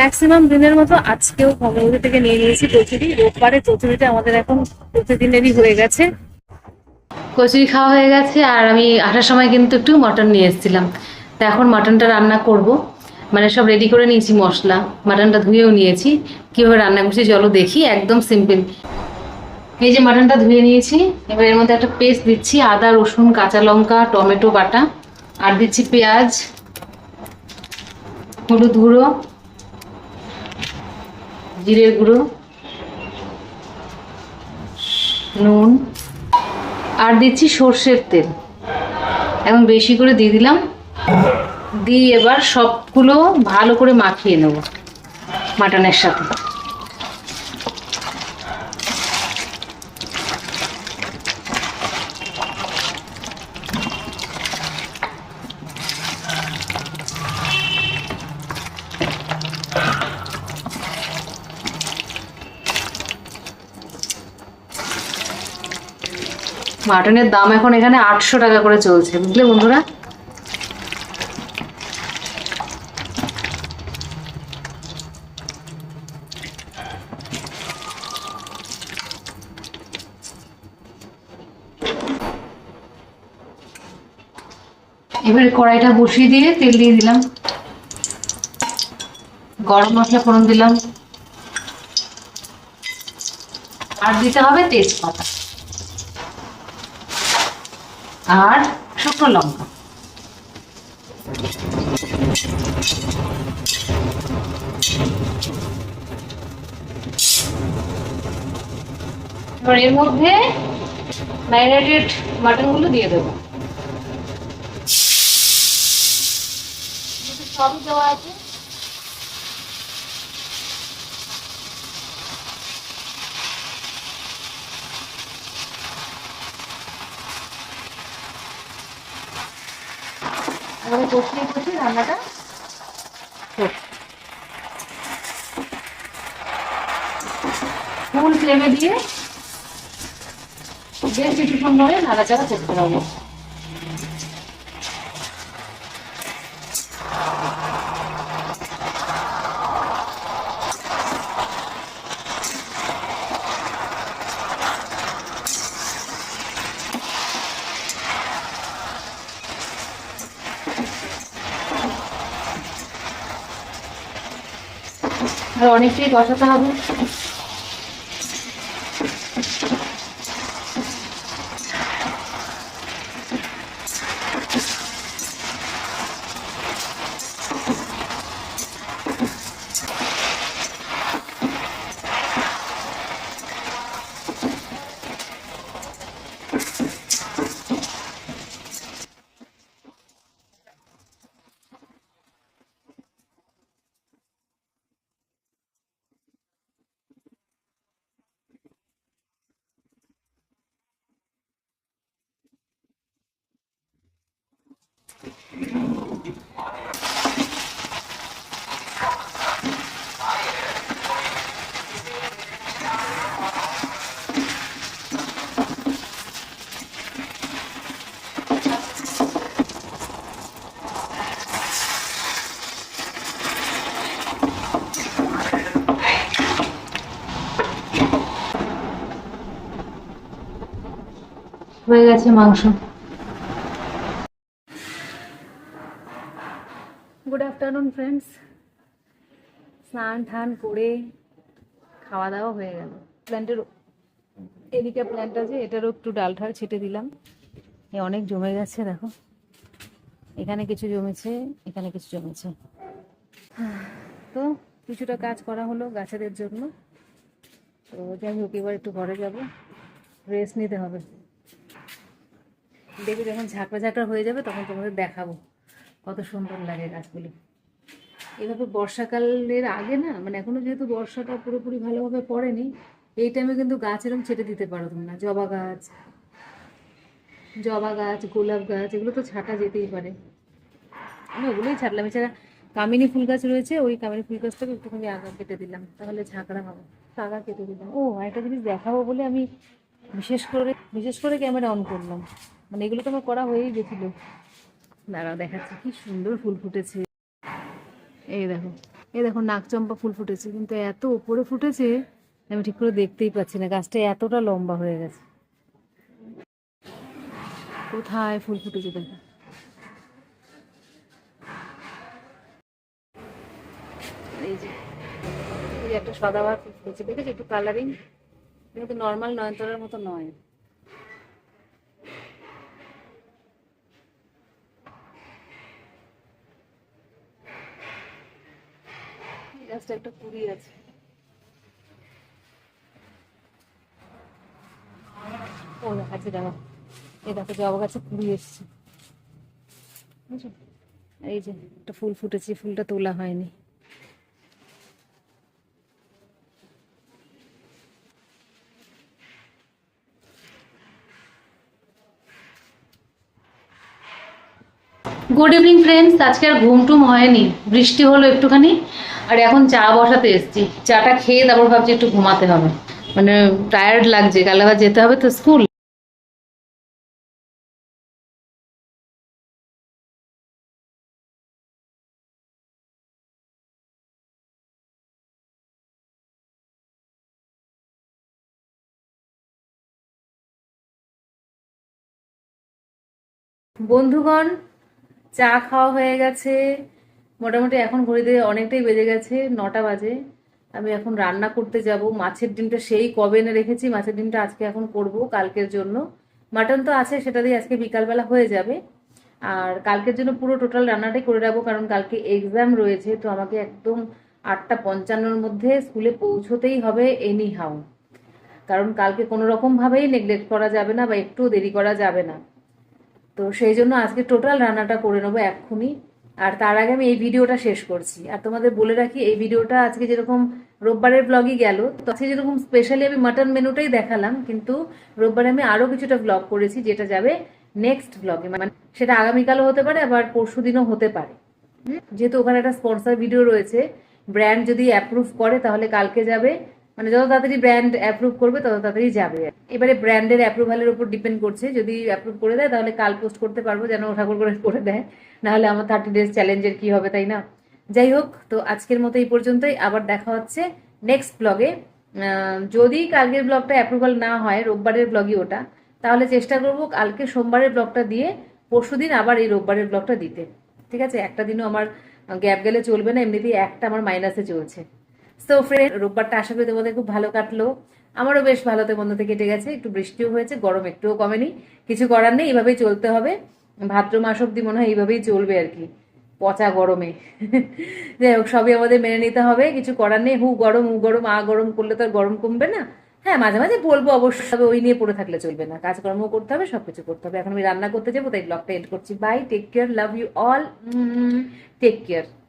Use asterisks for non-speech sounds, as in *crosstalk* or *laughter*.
Maximum দিনের মতো আজকেও ভগবতী থেকে নিয়ে নিয়েছি কচুরি। রোববারে কচুরিটা আমাদের এখন প্রতিদিনেরই হয়ে গেছে। কচুরি খাওয়া হয়ে গেছে আর আমি আসার সময় কিন্তু একটু মটন নিয়ে এসেছিলাম। তা এখন মটনটা রান্না করব। মানে সব রেডি করে নিয়েছি মশলা। মাটনটা ধুয়েও নিয়েছি। কীভাবে রান্না করছি চলো দেখি, একদম সিম্পল এই যে মাটনটা ধুয়ে নিয়েছি, এবার এর মধ্যে একটা পেস্ট দিচ্ছি, আদা, রসুন, কাঁচা লঙ্কা, টমেটো বাটা, আর দিচ্ছি পেঁয়াজ, হলুদ গুঁড়ো জিরের গুঁড়ো, নুন, আর দিচ্ছি সর্ষের তেল। এখন বেশি করে দিয়ে দিলাম। দিয়ে এবার সবগুলো ভালো করে মাখিয়ে নেব মাটনের সাথে। মাটনের দাম এখন এখানে আটশো টাকা করে চলছে, বুঝলে বন্ধুরা? এবারে কড়াইটা বসিয়ে দিয়ে তেল দিয়ে দিলাম। গরম মশলা ফোড়ন দিলাম। আর দিতে হবে তেজপাতা। আর শুকনো লঙ্কা। এবার এর মধ্যে ম্যারিনেটেড মাটনগুলো দিয়ে দেবো। সবই দেওয়া আছে। এবারে কষিয়ে কষিয়ে রান্নাটা ফুল ফ্লেমে দিয়ে বেশ কিছুক্ষণ ধরে নাড়াচাড়া করতে হবে। আর অনেকটাই কষাতে হবে। হয়ে গেছে মাংস। গুড আফটারনুন ফ্রেন্ডস স্নান টান করে খাওয়া দাওয়া হয়ে গেল। প্ল্যান্টের এদিকে প্ল্যান্ট আছে, এটারও একটু ডাল ঠাল ছেটে দিলাম। এ অনেক জমে গেছে, দেখো। এখানে কিছু জমেছে, এখানে কিছু জমেছে। তো কিছুটা কাজ করা হলো গাছেদের জন্য। তো যাই হোক, এবার একটু ঘরে যাব। রেস্ট নিতে হবে। দেখে যখন ঝাঁকড়া ঝাঁকড়া হয়ে যাবে, তখন তোমাদের দেখাবো কত সুন্দর লাগে গাছগুলি। এভাবে বর্ষাকালের আগে না মানে এখনও যেহেতু বর্ষাটা পুরোপুরি ভালোভাবে পড়েনি, এই টাইমে কিন্তু গাছ এরকম ছেটে দিতে পারো তোমরা জবা গাছ জবা গাছ, গোলাপ গাছ, এগুলো তো ছাটা যেতেই পারে। আমি ওগুলোই ছাড়লাম এছাড়া কামিনী ফুল গাছ রয়েছে, ওই কামিনী ফুল গাছটাকে একটুখানি আগা কেটে দিলাম, তাহলে ঝাঁকড়া হবে। আগা কেটে দিলাম। ও একটা জিনিস দেখাবো বলে আমি বিশেষ করে বিশেষ করে ক্যামেরা অন করলাম। মানে এগুলো তো আমার করা হয়েই গেছিল। দাঁড়াও, দেখাচ্ছি। কি সুন্দর ফুল ফুটেছে। এই দেখো এই দেখো নাকচম্পা ফুল ফুটেছে। কিন্তু এত উপরে ফুটেছে, আমি ঠিক করে দেখতেই পাচ্ছি না। গাছটা এতটা লম্বা হয়ে গেছে। কোথায় ফুল ফুটেছে দেখো। এই যে একটা সদাবার ফুল ফুটেছে। দেখেছি? একটু কালারিং কিন্তু নর্মাল নয়নতারার মতো নয়। গাছটা একটা কুড়ি আছে। ও দেখাচ্ছে দেখো এই দেখো, জবা গাছে কুড়ি এসছে? এই যে, একটা ফুল ফুটেছে ফুলটা তোলা হয়নি। গুড ইভিনিং ফ্রেন্ডস আজকে আর ঘুম টুম হয়নি। বৃষ্টি হলো একটুখানি, আর এখন চা বসাতে এসেছি। চাটা খেয়ে তারপর ভাবছি একটু ঘুমাতে হবে। মানে টায়ার্ড লাগছে কাল আবার যেতে হবে তো স্কুল বন্ধুগণ চা খাওয়া হয়ে গেছে। মোটামুটি এখন ঘড়িতে অনেকটাই বেজে গেছে, নটা বাজে। আমি এখন রান্না করতে যাব। মাছের ডিমটা সেই কবে এনে রেখেছি, মাছের ডিমটা আজকে এখন করব কালকের জন্য। মাটন তো আছে, সেটা দিয়ে আজকে বিকালবেলা হয়ে যাবে। আর কালকের জন্য পুরো টোটাল রান্নাটাই করে রাখব, কারণ কালকে এক্সাম রয়েছে, তো আমাকে একদম আটটা পঞ্চান্নর মধ্যে স্কুলে পৌঁছতেই হবে এনি হাউ কারণ কালকে কোনো রকম ভাবেই নেগলেক্ট করা যাবে না বা একটু দেরি করা যাবে না। তো সেই জন্য আজকে টোটাল রান্নাটা করে নেব এক্ষুনি। আর তার আগে আমি এই ভিডিওটা শেষ করছি। আর তোমাদের বলে রাখি, এই ভিডিওটা আজকে যেরকম রোববারের ব্লগই গেল, তো আজকে যেরকম স্পেশালি আমি মাটন মেনুটাই দেখালাম, কিন্তু রোববারে আমি আরও কিছুটা ব্লগ করেছি, যেটা যাবে নেক্সট ব্লগে মানে সেটা আগামীকালও হতে পারে, আবার পরশু দিনও হতে পারে? যেহেতু ওখানে একটা স্পন্সর ভিডিও রয়েছে ব্র্যান্ড যদি অ্যাপ্রুভ করে, তাহলে কালকে যাবে মানে যত তাড়াতাড়ি ব্র্যান্ড অ্যাপ্রুভ করবে, তত তাড়াতাড়ি যাবে এবারে ব্র্যান্ডের অ্যাপ্রুভালের উপর ডিপেন্ড করছে। যদি অ্যাপ্রুভ করে দেয়, তাহলে কাল পোস্ট করতে পারব যেন ঠাকুর করে করে দেয়। নাহলে আমার থার্টি ডেজ চ্যালেঞ্জের কি হবে, তাই না? যাই হোক, তো আজকের মতো এই পর্যন্তই। আবার দেখা হচ্ছে নেক্সট ব্লগে যদি কালকের ব্লগটা অ্যাপ্রুভাল না হয়, রোববারের ব্লগই ওটা, তাহলে চেষ্টা করব কালকে সোমবারের ব্লগটা দিয়ে পরশুদিন আবার এই রোববারের ব্লগটা দিতে। ঠিক আছে? একটা দিনও আমার গ্যাপ গেলে চলবে না, এমনিতেই একটা আমার মাইনাসে চলছে। সো ফ্রেন্ড রোববারটা আশা করি তোমাদের খুব ভালো কাটলো। আমারও বেশ ভালোতে মন্দতে কেটে গেছে। একটু বৃষ্টিও হয়েছে, গরম একটুও কমেনি। কিছু করার নেই, এইভাবেই চলতে হবে। ভাদ্র মাস অব্দি মনে হয় এইভাবেই চলবে আর কি, পচা গরমে। *laughs* যাই হোক, সবই আমাদের মেনে নিতে হবে। কিছু করার নেই, হু গরম হু গরম, আ গরম করলে তো আর গরম কমবে না। হ্যাঁ মাঝে মাঝে বলব অবশ্যই, তবে ওই নিয়ে পড়ে থাকলে চলবে না। কাজকর্ম করতে হবে, সবকিছু করতে হবে। এখন আমি রান্না করতে যাব, তাই ব্লগটা এড করছি। Bye take care love you all take care